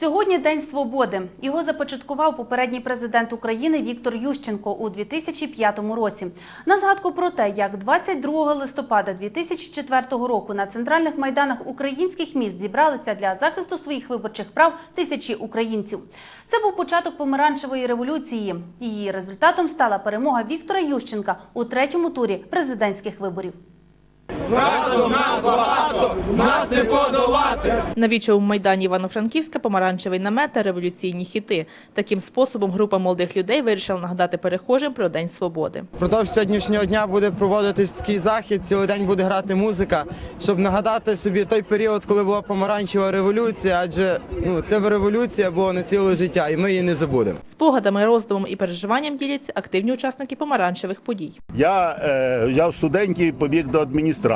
Сьогодні День свободи. Його започаткував попередній президент України Віктор Ющенко у 2005 році. На згадку про те, як 22 листопада 2004 року на центральних майданах українських міст зібралися для захисту своїх виборчих прав тисячі українців. Це був початок помаранчевої революції. Її результатом стала перемога Віктора Ющенка у третьому турі президентських виборів. На вічовому майдані Івано-Франківська помаранчевий намет та революційні хіти. Таким способом група молодих людей вирішила нагадати перехожим про День свободи. Впродовж сьогоднішнього дня буде проводитись такий захід, цілий день буде грати музика, щоб нагадати собі той період, коли була помаранчева революція, адже ну це революція була не ціле життя, і ми її не забудемо. Спогадами, роздумом і переживанням діляться активні учасники помаранчевих подій. Я е, взяв студентів, побіг до адміністрації.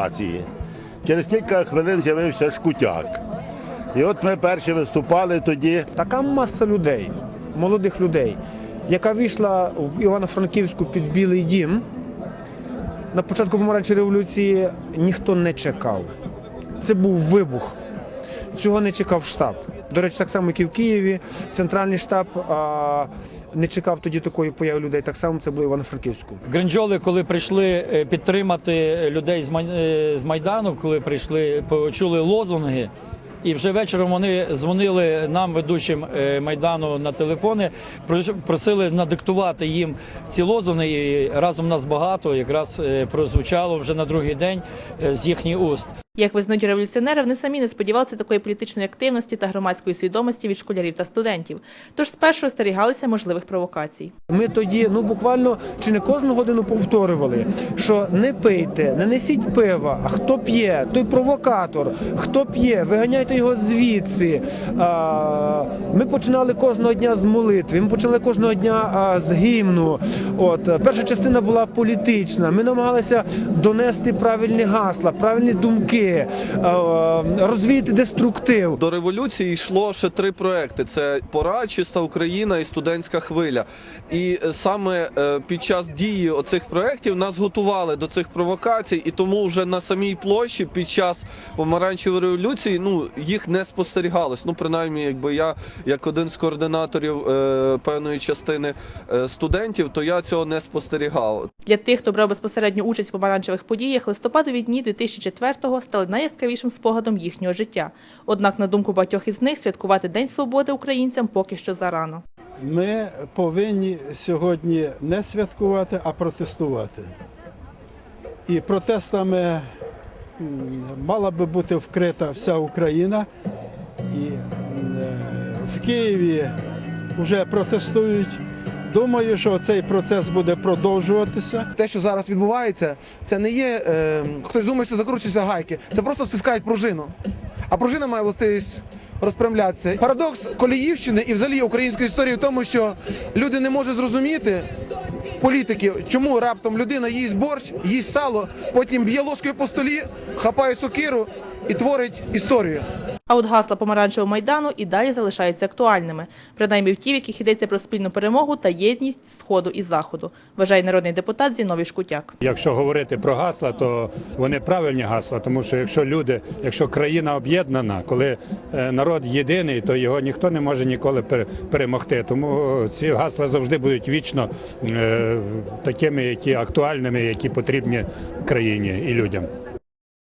Через кілька хвилин з'явився шкутяк. І от ми перші виступали тоді. така маса людей, молодих людей, яка вийшла в Івано-Франківську під Білий дім. На початку помаранчевої революції ніхто не чекав. Це був вибух. Цього не чекав штаб. До речі, так само, як і в Києві, центральний штаб а, не чекав тоді такої появи людей. Так само це було Івано-Франківську. Гринджоли, коли прийшли е, підтримати людей е, з Майдану, коли прийшли, почули лозунги. І вже вечором вони дзвонили нам, ведучим е, майдану, на телефони, просили надиктувати їм ці лозунги. І разом нас багато якраз прозвучало вже на другий день з їхніх уст. Як визнають революціонери, вони самі не сподівалися такої політичної активності та громадської свідомості від школярів та студентів. Тож спершу остерігалися можливих провокацій. Ми тоді ну буквально чи не кожну годину повторювали, що не пийте, не несіть пива. А хто п'є, той провокатор. Хто п'є, виганяйте його звідси. Ми починали кожного дня з молитви. Ми почали кожного дня з гімну. От перша частина була політична. Ми намагалися донести правильні гасла, правильні думки, а, розвіяти деструктив. До революції йшло ще три проекти: це пора, чиста Україна і студентська хвиля. І е, саме е, під час дії оцих проєктів нас готували до цих провокацій, і тому вже на самій площі під час помаранчевої революції ну їх не спостерігалось. Ну, принаймні, якби я як один з координаторів е, певної частини е, студентів, то я цього не спостерігав. Для тих, хто брав безпосередню участь в помаранчевих подіях, листопадові дні 2004-го стали найяскравішим спогадом їхнього життя. Однак, на думку багатьох із них, святкувати День свободи українцям поки що зарано. Ми повинні сьогодні не святкувати, а протестувати. І протестами мала би бути вкрита вся Україна. І е, в Києві вже протестують. Думаю, що цей процес буде продовжуватися. те, що зараз відбувається, це не є. Е, хтось думає, що закручуються гайки. Це просто стискають пружину. А пружина має властивість розпрямлятися. Парадокс Коліївщини і взагалі української історії в тому, що люди не можуть зрозуміти. Політики, чому раптом людина їсть борщ, їсть сало, потім б'є ложкою по столі, хапає сокиру і творить історію. А от гасла помаранчевого майдану і далі залишаються актуальними, принаймні в ті, в яких йдеться про спільну перемогу та єдність сходу і заходу, вважає народний депутат Зіновій Шкутяк. Якщо говорити про гасла, то вони правильні гасла, тому що якщо люди, якщо країна об'єднана, коли е, народ єдиний, то його ніхто не може ніколи пере- перемогти. Тому ці гасла завжди будуть вічно е, такими, які актуальними, які потрібні країні і людям.